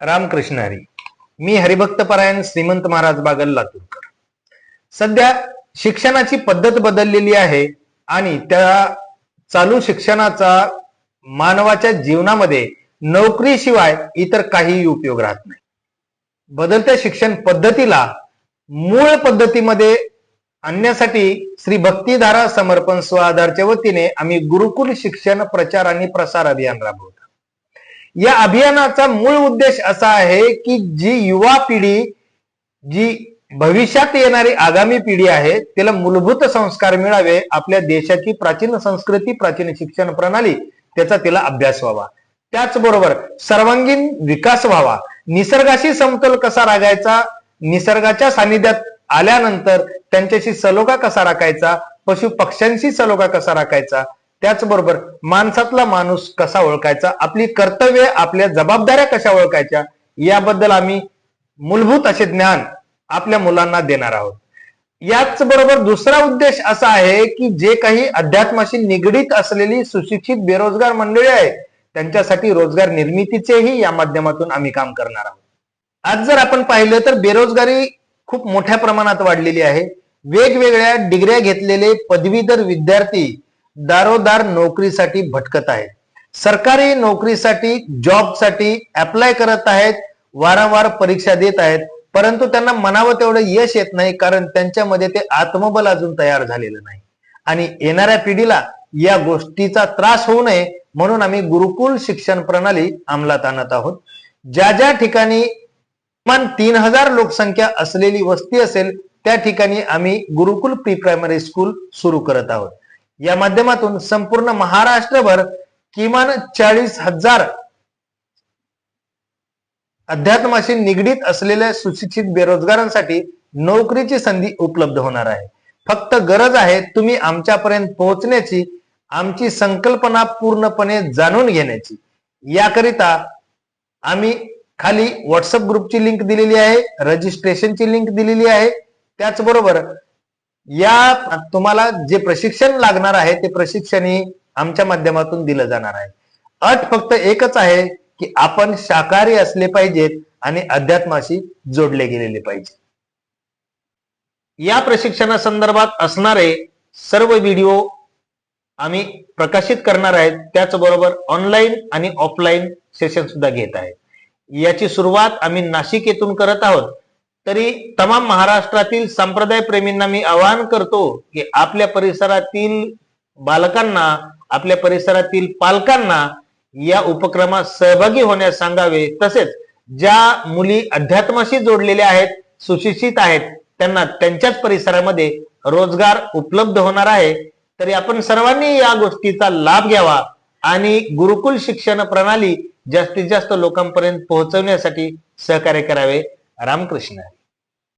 रामकृष्ण हरी मी हरिभक्त परायण श्रीमंत महाराज बागल लातूरकर. सध्या शिक्षणाची पद्धत बदललेली आहे आणि त्या चालू शिक्षणाचा मानवाच्या जीवनामध्ये नोकरीशिवाय इतर काहीही उपयोग राहत नाही. बदलत्या शिक्षण पद्धतीला मूळ पद्धतीमध्ये आणण्यासाठी श्री भक्तीधारा समर्पण स्व आधारच्या वतीने आम्ही गुरुकुल शिक्षण प्रचार आणि प्रसार अभियान राबवतो. या अभियानाचा मूळ उद्देश असा आहे की जी युवा पिढी जी भविष्यात येणारी आगामी पिढी आहे तिला मूलभूत संस्कार मिळावे आपल्या देशाची प्राचीन संस्कृती प्राचीन शिक्षण प्रणाली त्याचा तिला अभ्यास व्हावा. त्याचबरोबर सर्वांगीण विकास व्हावा. निसर्गाशी समतोल कसा राखायचा? निसर्गाच्या सानिध्यात आल्यानंतर त्यांच्याशी सलोखा कसा राखायचा? पशु पक्ष्यांशी सलोखा कसा राखायचा? त्याचबरोबर माणसातला माणूस कसा ओळखायचा? आपली कर्तव्य आपल्या जबाबदाऱ्या कशा ओळखायच्या? याबद्दल आम्ही मूलभूत असे ज्ञान आपल्या मुलांना देणार आहोत. याच बरोबर दुसरा उद्देश असा आहे की जे काही अध्यात्माशी निगडीत असलेली सुशिक्षित बेरोजगार मंडळी आहे त्यांच्यासाठी रोजगार निर्मितीचेही या माध्यमातून आम्ही काम करणार आहोत. आज जर आपण पाहिलं तर बेरोजगारी खूप मोठ्या प्रमाणात वाढलेली आहे. वेगवेगळ्या डिग्र्या घेतलेले पदवीधर विद्यार्थी दारोदार नोकरीसाठी भटकत आहेत. सरकारी नोकरीसाठी जॉबसाठी अप्लाय करत आहेत वारंवार परीक्षा देत आहेत. परंतु त्यांना मनावं तेवढं यश येत नाही कारण त्यांच्यामध्ये ते आत्मबल अजून तयार झालेलं नाही. आणि येणाऱ्या पिढीला या गोष्टीचा त्रास होऊ नये म्हणून आम्ही गुरुकुल शिक्षण प्रणाली अंमलात आणत आहोत. ज्या ज्या ठिकाणी किमान तीन हजार लोकसंख्या असलेली वस्ती असेल त्या ठिकाणी आम्ही गुरुकुल प्री प्रायमरी स्कूल सुरू करत आहोत. या माध्यमातून संपूर्ण महाराष्ट्रभर किमान चाळीस हजार अध्यात्माशी निगडीत असलेल्या सुशिक्षित बेरोजगारांसाठी नोकरीची संधी उपलब्ध होणार आहे. फक्त गरज आहे तुम्ही आमच्यापर्यंत पोहोचण्याची आमची संकल्पना पूर्णपणे जाणून घेण्याची. याकरिता आम्ही खाली व्हॉट्सअप ग्रुपची लिंक दिलेली आहे रजिस्ट्रेशनची लिंक दिलेली आहे. त्याचबरोबर या तुम्हाला जे प्रशिक्षण लागणार आहे ते प्रशिक्षणही आमच्या माध्यमातून दिलं जाणार आहे. अट फक्त एकच आहे की आपण शाकाहारी असले पाहिजेत आणि अध्यात्माशी जोडले गेलेले पाहिजे या प्रशिक्षणासंदर्भात असणारे सर्व व्हिडिओ आम्ही प्रकाशित करणार आहेत. त्याचबरोबर ऑनलाईन आणि ऑफलाईन सेशन सुद्धा घेत आहे याची सुरुवात आम्ही नाशिक येथून करत आहोत. तरी तमाम महाराष्ट्रातील संप्रदाय प्रेमींना मी आवाहन करतो की आपल्या परिसरातील बालकांना आपल्या परिसरातील पालकांना या उपक्रमात सहभागी होण्यास सांगावे. तसेच ज्या मुली अध्यात्माशी जोडलेल्या आहेत सुशिक्षित आहेत त्यांना त्यांच्याच परिसरामध्ये रोजगार उपलब्ध होणार आहे. तरी आपण सर्वांनी या गोष्टीचा लाभ घ्यावा आणि गुरुकुल शिक्षण प्रणाली जास्तीत जास्त लोकांपर्यंत पोहोचवण्यासाठी सहकार्य करावे. रामकृष्ण.